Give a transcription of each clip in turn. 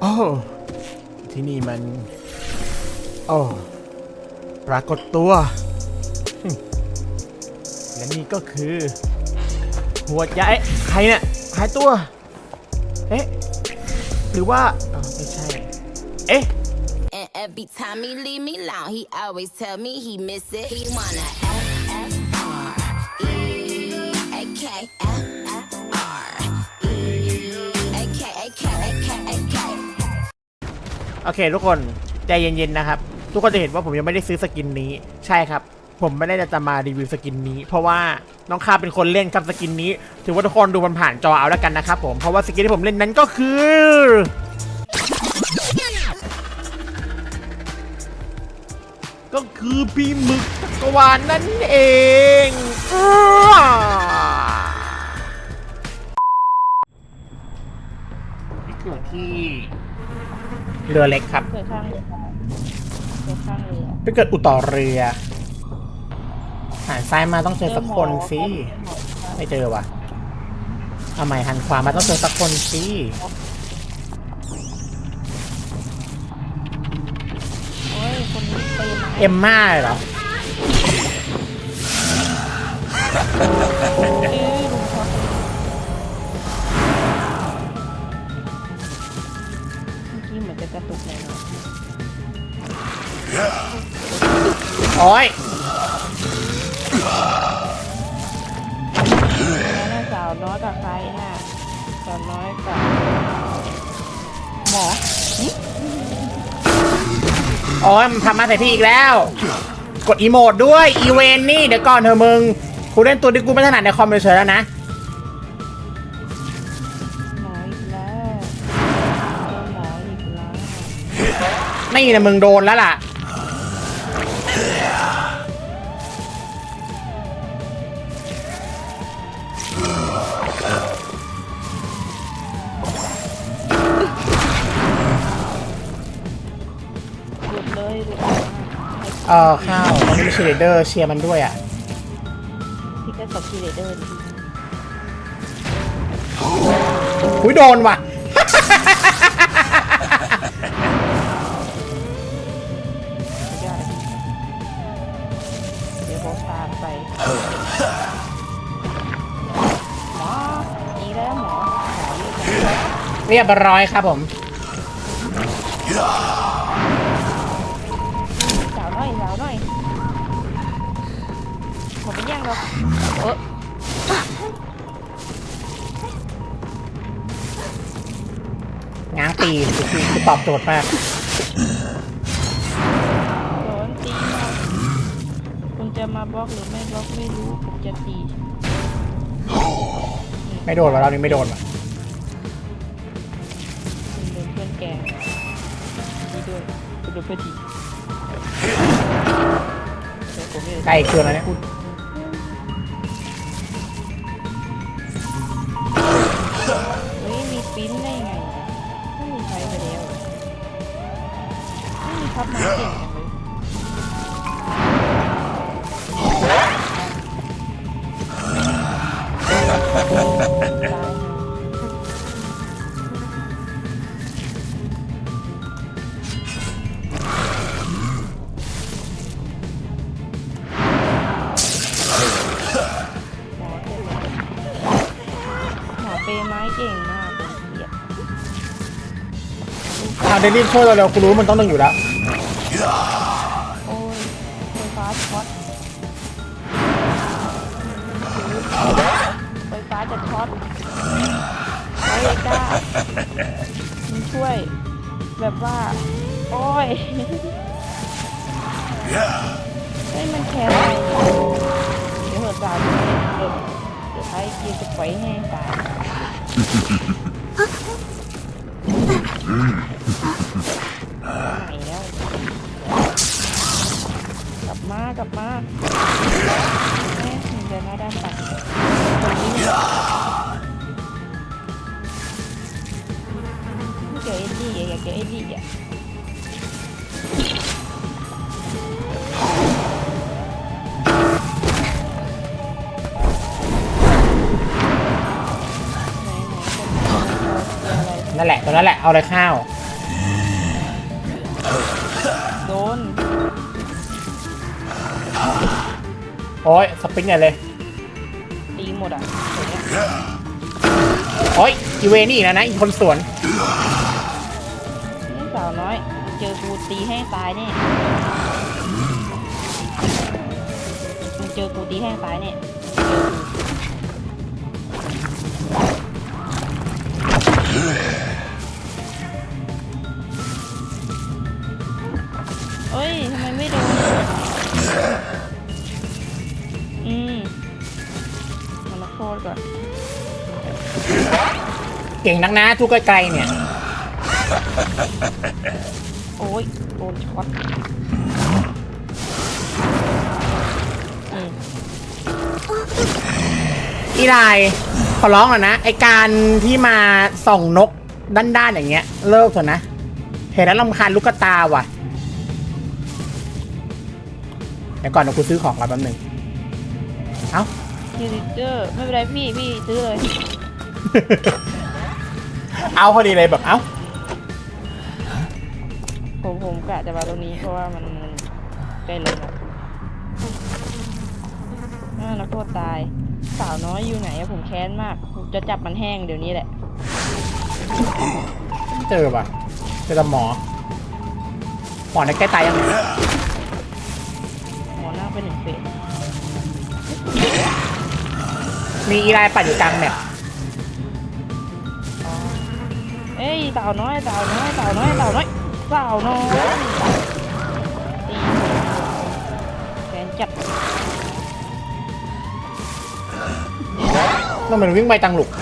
โอ้ที่นี่มัน โอ้ปรากฏตัว และนี่ก็คือ หัวใจใครเนี่ยหายตัว เอ๊ะ หรือว่าอไม่ใช่ เอ๊ะ And every time he leave me alone, he always tell me he miss it. He wanna โอเค ทุกคนใจเย็นๆนะครับ ทุกคนจะเห็นว่าผมยังไม่ได้ซื้อสกินนี้ ใช่ครับ ผมไม่ได้จะมารีวิวสกินนี้ เพราะว่าน้องคาเป็นคนเล่นครับสกินนี้ ถือว่าทุกคนดูมันผ่านจอเอาแล้วกันนะครับผม เพราะว่าสกินที่ผมเล่นนั้นก็คือก็คือพี่หมึกจักวาลนั่นเองอ้า เรือเล็กครับ เกิดข้างเรือเกิดข้างเรือ ไปเกิดอุต่อเรือ หันซ้ายมาต้องเจอสักคนสิไม่เจอว่ะเอาใหม่หันขวามาต้องเจอสักคนสิโอ้ยคนนี้ไปมาเอ็มม่าเหรอ โอ้ยๆแล้วน่าสาวน้อยกับใครน่ะสาวน้อยกับหมอโอ้ยมันทำมาใส่พี่อีกแล้ว กดอีโมดด้วย อีเวนนี่ เดี๋ยวก่อนเธอะมึง กูเล่นตัวที่กูไม่ถนัดในคอมเฉยๆแล้วนะ หมออีกแล้วเจอหมออีกแล้วไม่นะมึงโดนแล้วล่ะ เออข้าวตอนนี้มีเชียร์ลีดเดอร์เชียร์มันด้วยอะพี่ก็สกิลเลเดอร์ดีอุ้ยโดนว่ะ สุดยอดเลยเดี๋ยวผมตามไปหมออีกแล้วหมอหมออยู่ไหนเรียบร้อยครับผม แย่งหรอกเออง้างตีนคือคือตอบโจทย์มากโดนตีมาคุณจะมาบล็อกหรือไม่บล็อกไม่รู้ผมจะตีไม่โดนว่ะเรานี้ไม่โดนว่ะคุณโดนเพื่อนแกล้งดีด้วยคุณโดนเพื่อนทีเดี๋ยวผมไม่ได้ใกล้เกินแล้วเนี่ย ปิ้นได้ไงอะไม่มีใช้ไปแล้วไม่มีพับมาเก่งจังเลยหมอเก่งหมอเปย์ไม้เก่งมา เอาเดลี่ช่วยเราเร็วกูรู้มันต้องตึงอยู่แล้วโอ้ยไฟฟ้าช็อตไฟฟ้าจะช็อตไอ้ก้ามึงช่วย แบบว่า โอ้ยเฮ้มันแคร์อะไรเดี๋ยวเหอะตายเดี๋ยวเดี๋ยวไอ้กียร์จะปล่อยให้แห้งตาย ไหนแล้วกลับมากลับมาแม่ถึงจะหน้าด้านตัดคนนี้ไม่เจอเอ็ดดี้อะอยากเจอเอ็ดดี้อะ นไหนคนไหนเจออะไรนั่นแหละตัวนั้นแหละเอาเลยข้าวโดนโอ้ยสปริงใหญ่เลยตีหมดอะอย่างเงี้ยโอ้ยอีเวนี่อีกแล้วนะอีกคนสวนนี่สาวน้อย เจอกูตีให้ตายเนี่ยมึงเจอกูตีให้ตายเนี่ย มาละโคตรก่อน เก่งนักนะทุกไกลๆเนี่ย โอ้ยโดนช็อตอืมอีไลขอร้องอะนะ ไอการที่มาส่องนกด้านๆอย่างเงี้ย เลิกเถอะนะ เห็นแล้วลำคาญลูกตาว่ะ เดี๋ยวก่อนเดี๋ยวกูซื้อของก่อนแป๊บหนึงเอ้า คิวริเจอร์ไม่เป็นไรพี่พี่ซื้อเลย เอาพอดีเลยแบบเอ้าผมผมกะจะมาตรงนี้เพราะว่ามันมันใกล้เลยนะน่านักโทษตาย สาวน้อยอยู่ไหนอะผมแค้นมากผมจะจับมันแห้งเดี๋ยวนี้แหละ เจอป่ะเจอกับหมอ หมอในใกล้ตายยังไงหมอนั่งไปหนึ่งเฟส มีอีไลปัดอยู่กลางแมปเอ้ยสาวน้อยสาวน้อยสาวน้อยสาวน้อยสาวน้อยตีแขนจับแล้วมันวิ่งไปตังหลุกอ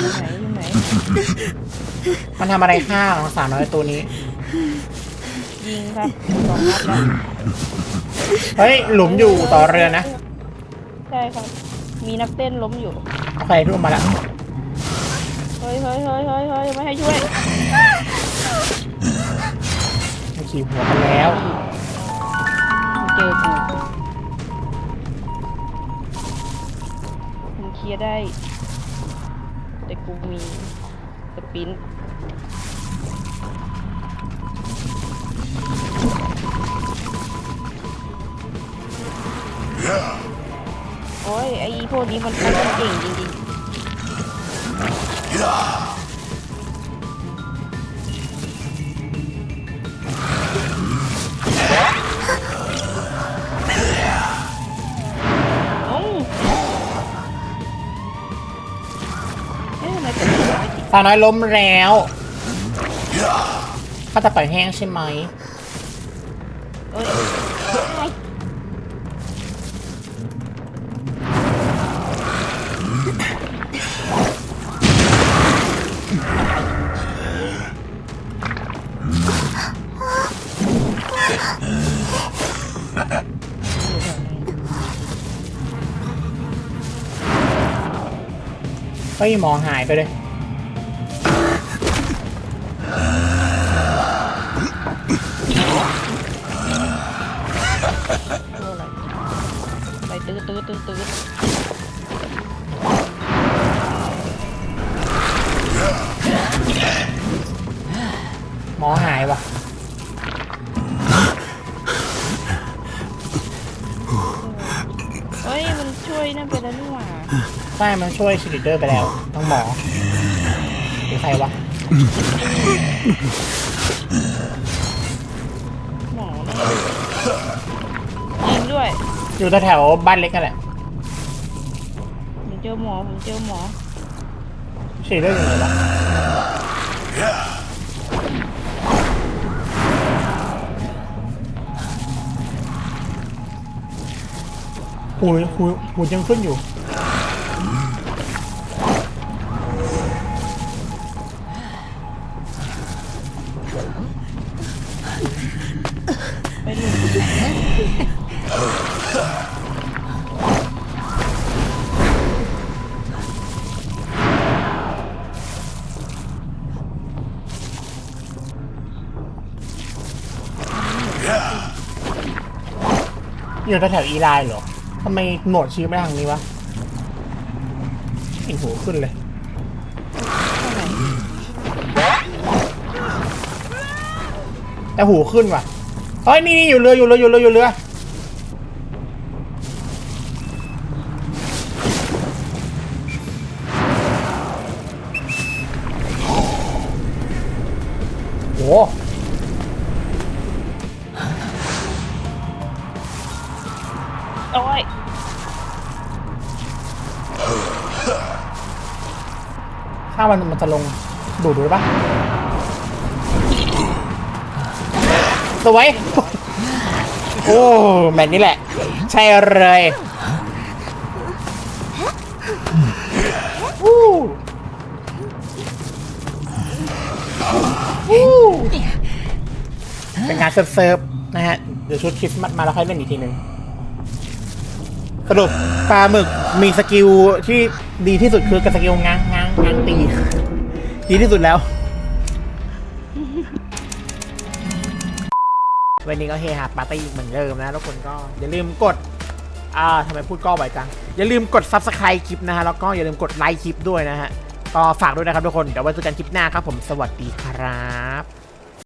ยู่ไหนอยู่ไหนอยู่ไหนมันทำอะไรข้าวสาวน้อยตัวนี้ ยิงครับสองนัดแล้วเฮ้ย หลุมอยู่ต่อเรือนะ ใช่ครับ มีนักเต้นล้มอยู่โอเคทุกคนมาแล้วเฮ้ยเฮ้ยเฮ้ยเฮ้ยเฮ้ยไม่ให้ช่วยมันขี่หัวกันแล้ว มึงเจอกูมึงเคลียร์ได้ แต่กูมีสปิน โอ้ยไอ้พวกนี้มันมันเก่งจริงๆโอ้เอ๊ะทำไมเป็นแบบนี้สาวน้อยล้มแล้วข้าจะปล่อยแห้งใช่ไหมเอ้ย ฮ้ยหมอหายไปเลย ตัวอะไรไปตื้อตื้อตื้อตื้อหมอหายว่ะ เฮ้ย มันช่วยนั่นไปแล้วนี่หว่า ใช่มันช่วยชิลิเดอร์ไปแล้วต้องหมอหรือใครวะหมอนั่นยิงด้วยอยู่แถวๆบ้านเล็กนั่นแหละผมเจอหมอผมเจอหมอชิลิเดอร์อยู่ไหนวะหูยหูยหูยยังขึ้นอยู่ ไปหลุมอยู่แถวอีไลน์เหรอ ทำไมโหนดชี้ไม่ทางนี้วะเห็นหูขึ้นเลย แต่หูขึ้นว่ะเฮ้ยนี่นี่อยู่เรืออยู่เรืออยู่เรืออยู่เรือโหโอ้ยถ้ามันมันจะลงดูดดูได้ปะ สวย โอ้แมตช์นี้แหละ ใช่เลยวู้วู้เป็นงานเซิร์ฟๆนะฮะ เดี๋ยวชุดคริสต์มาสมาแล้วค่อยเล่นอีกทีหนึ่งสรุปปลาหมึกมีสกิลที่ดีที่สุดคือกับสกิลง้างง้างง้างตี ดีที่สุดแล้ว วันนี้ก็เฮฮาปาร์ตี้เหมือนเดิมนะ ทุกคนก็อย่าลืมกดอ่าทำไมพูดก็บ่อยจัง อย่าลืมกด subscribe คลิปนะฮะ แล้วก็อย่าลืมกดไลค์คลิปด้วยนะฮะ ก็ฝากด้วยนะครับทุกคน เดี๋ยวไว้เจอกันคลิปหน้าครับผม สวัสดีครับ